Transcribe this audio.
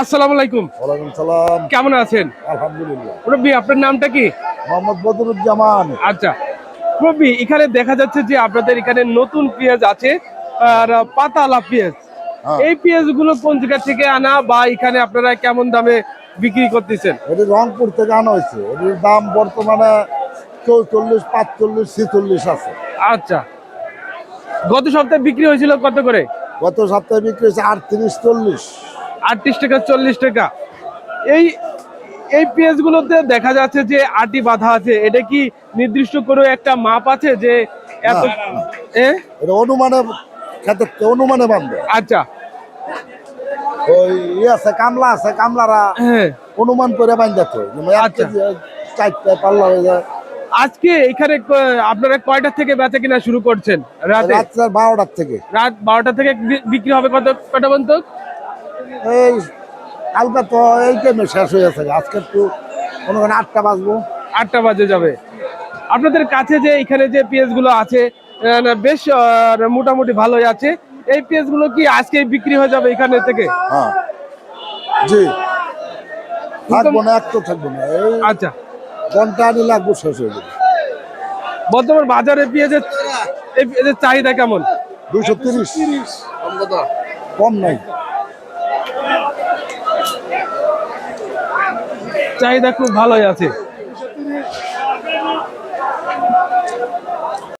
আসসালামু আলাইকুম। ওয়ালাইকুম সালাম। কেমন আছেন? আলহামদুলিল্লাহ। রব্বি আপনার নামটা কি? মোহাম্মদ বদরুজ্জামান। আচ্ছা। রব্বি এখানে দেখা যাচ্ছে যে আপনাদের এখানে নতুন পেঁয়াজ আছে আর পাতালা পেঁয়াজ। হ্যাঁ। এই পেঁয়াজগুলো কোন জায়গা থেকে আনা বা এখানে আপনারা কেমন দামে বিক্রি করতেছেন? এটি রংপুর থেকে আনা হয়েছে। এটির দাম বর্তমানে চৌচল্লিশ পাঁচচল্লিশ ছেচল্লিশ আছে। আচ্ছা। গত সপ্তাহে বিক্রি হয়েছিল কত করে? গত সপ্তাহে বিক্রি হয়েছে আটত্রিশ চল্লিশ। আটত্রিশ টাকা চল্লিশ টাকা। এই এই পেঁয়াজগুলোতে দেখা যাচ্ছে যে আটি বাঁধা আছে। এটা কি নির্দিষ্ট করে একটা মাপ আছে যে এত অনুমানে অনুমানে বান্ধবে আচ্ছা। ওই আছে কামলা আছে কামলারা হ্যাঁ। অনুমান করে চারটে পাল্লা হয়ে যায়। আজকে এখানে আপনারা কয়টা থেকে বেচা কিনা শুরু করছেন রাতে? বারোটার থেকে। রাত বারোটা থেকে বিক্রি হবে কত কটা পর্যন্ত? এই কালকে তো এই টাইমে শেষ হয়ে গেছে আজকে একটু কোনো আটটা বাজবো। আটটা বাজে যাবে। আপনাদের কাছে যে এখানে যে পেঁয়াজগুলো আছে বেশ মোটামুটি ভালোই আছে। এই পেঁয়াজগুলো কি আজকে বিক্রি হয়ে যাবে এখানে থেকে? হ্যাঁ। জি। থাকব না এক থাকব না। এই আচ্ছা। ঘণ্টা আনি লাগবো শেষ হয়ে যাবে। বর্তমান বাজারে পেঁয়াজের এই পেঁয়াজের চাহিদা কেমন? দুইশো তিরিশ। কম নাই। চাহিদা খুব ভালোই আছে।